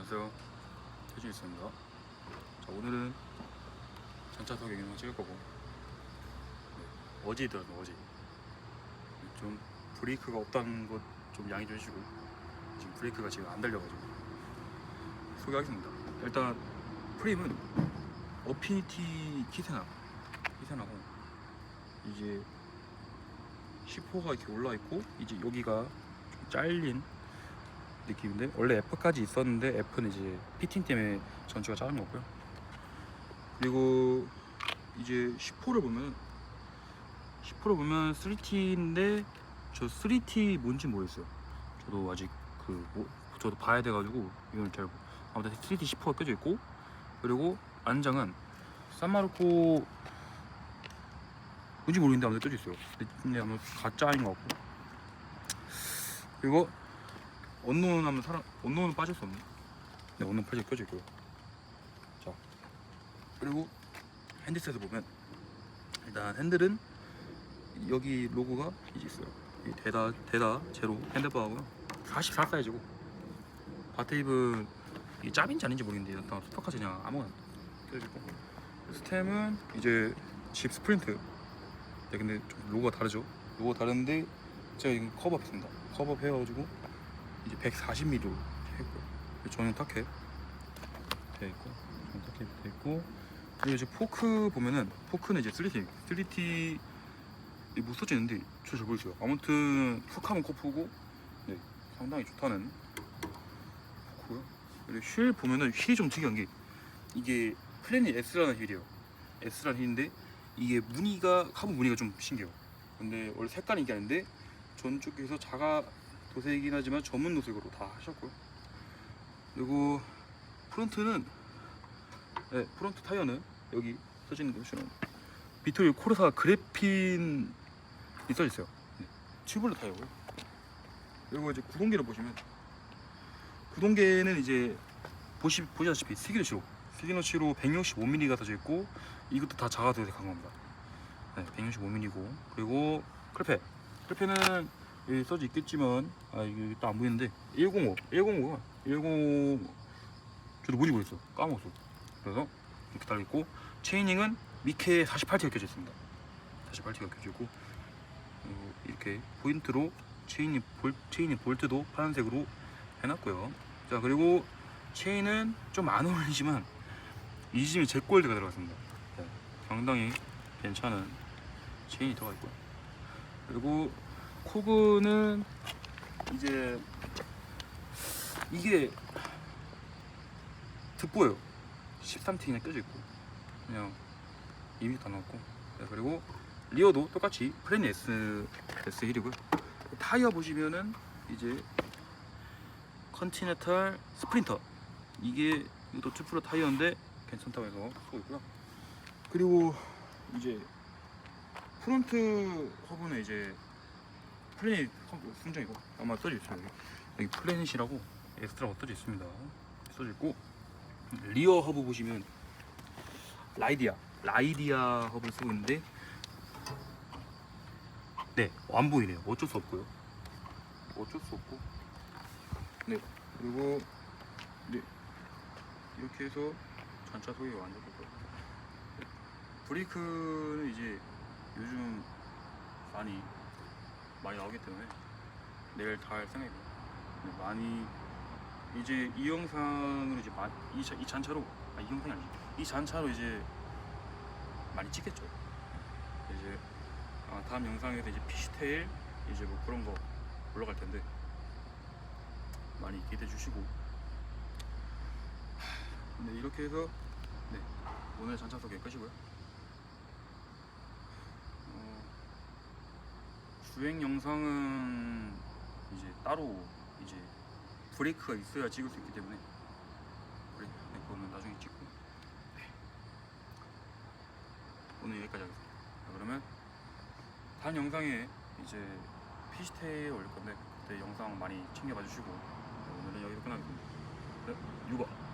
안녕하세요. 태준 있습니다. 자 오늘은 전차 소개 영상 찍을 거고. 네, 어제더라도 어제. 좀 브레이크가 없다는 것 좀 양해 좀 해주시고 지금 브레이크가 지금 안 달려가지고. 소개하겠습니다. 일단 프레임은 어피니티 키세나 키세나고 이제 10호가 이렇게 올라 있고 이제 여기가 좀 잘린 느낌인데 원래 F까지 있었는데 F는 이제 피팅 때문에 전체가 자른 거고요. 그리고 이제 10호를 보면 10호를 보면 3T인데 저 3T 뭔지 모르겠어요. 저도 아직 그 뭐, 저도 봐야 돼가지고 이걸 잘 아무튼 3T 10호가 껴져 있고 그리고 안장은 산마르코 뭔지 모르겠는데 아무튼 껴져 있어요. 근데 아마 가짜인 것 같고 그리고 언노운 하면 사람 언노운은 빠질 수 없네. 네, 언노운 빠질 껴져 있고요. 자 그리고 핸드셋을 보면 일단 핸들은 여기 로고가 이제 있어요. 이 대다 대다 제로 핸들바하고요. 44 사이즈고 바테입은 이 짭인지 아닌지 모르겠는데 일단 스파카지 그냥 아무거나 껴져 있고 스템은 이제 집 스프린트. 네, 근데 좀 로고가 다르죠. 로고가 다른데 제가 이거 커버했습니다. 커버 해가지고 이제 140mm로 했고요. 전용 타켓 되어 있고, 전용 타켓 되어 있고, 그리고 이제 포크 보면은 포크는 이제 3T, 3T 못 써지는데 저잘 모르겠어요. 아무튼 훅하면 코프고, 네 상당히 좋다는 포크고요. 그리고 휠 보면은 휠이 좀 특이한 게 이게 플래닛 S라는 휠이에요. S라는 휠인데 이게 무늬가 카본 무늬가 좀 신기해요. 근데 원래 색깔이 이게 아닌데 전쪽에서 자가 도색이긴 하지만 전문 도색으로 다 하셨고요. 그리고 프론트는 네, 프론트 타이어는 여기 거 보시면 비토리 코르사 그래핀 이 써져 있어요. 네, 튜블러 타이어고요. 그리고 이제 구동계를 보시면 구동계는 이제 보시 보시다시피 스기노치로 스기노치로 165mm가 써져 있고 이것도 다 자가 도색한 겁니다. 네, 165mm고 그리고 클패 클패는 여기 써져 있겠지만 아 이게 또 안 보이는데 105 105가 105 저도 뭔지 모르겠어. 까먹었어. 그래서 이렇게 달려 있고 체이닝은 미케 48T가 껴져 있습니다. 48T가 껴져 있고 이렇게 포인트로 체인이 볼 체인이 볼트도 파란색으로 해놨고요. 자 그리고 체인은 좀 안 어울리지만 이지미 잭골드가 들어갔습니다. 네, 상당히 괜찮은 체인이 들어가 있고요. 그리고 코브는 이제 이게 득보예요 13T 그냥 껴져 있고 그냥 2m 다 나왔고. 네, 그리고 리어도 똑같이 플래닛 S S 힐이고요. 타이어 보시면은 이제 컨티넨탈 스프린터. 이게 이것도 투프로 타이어인데 괜찮다고 해서 쓰고 있고요. 그리고 이제 프론트 허브는 이제 플래닛 순정이고 아마 써져 있어요 여기, 플래닛이라고 엑스트라가 써져 있습니다. 써져 있고. 리어 허브 보시면 라이디아 라이디아 허브를 쓰고 있는데 네안 보이네요. 어쩔 수 없고요. 어쩔 수 없고. 네 그리고 네 이렇게 해서 전차 소개가 완료됐고요. 네. 브레이크는 이제 요즘 많이 많이 나오기 때문에 내일 다 할 생각이고. 네, 많이 이제 이 영상으로 이제 마, 이, 자- 이 잔차로 아, 이 영상이 아니지. 이 잔차로 이제 많이 찍겠죠. 이제 아, 다음 영상에서 이제 피시테일 이제 뭐 그런 거 올라갈 텐데 많이 기대해 주시고. 하, 네 이렇게 해서 네 오늘 잔차 소개 끝이고요 어, 주행 영상은 이제 따로 이제 브레이크가 있어야 찍을 수 있기 때문에 브레이크 네, 그거는 나중에 찍고 네. 오늘 여기까지 하겠습니다. 자, 그러면 다음 영상에 이제 피시테에 올릴 건데 그때 영상 많이 챙겨봐 주시고 네, 오늘은 여기서 끝나겠습니다. 네, 유바.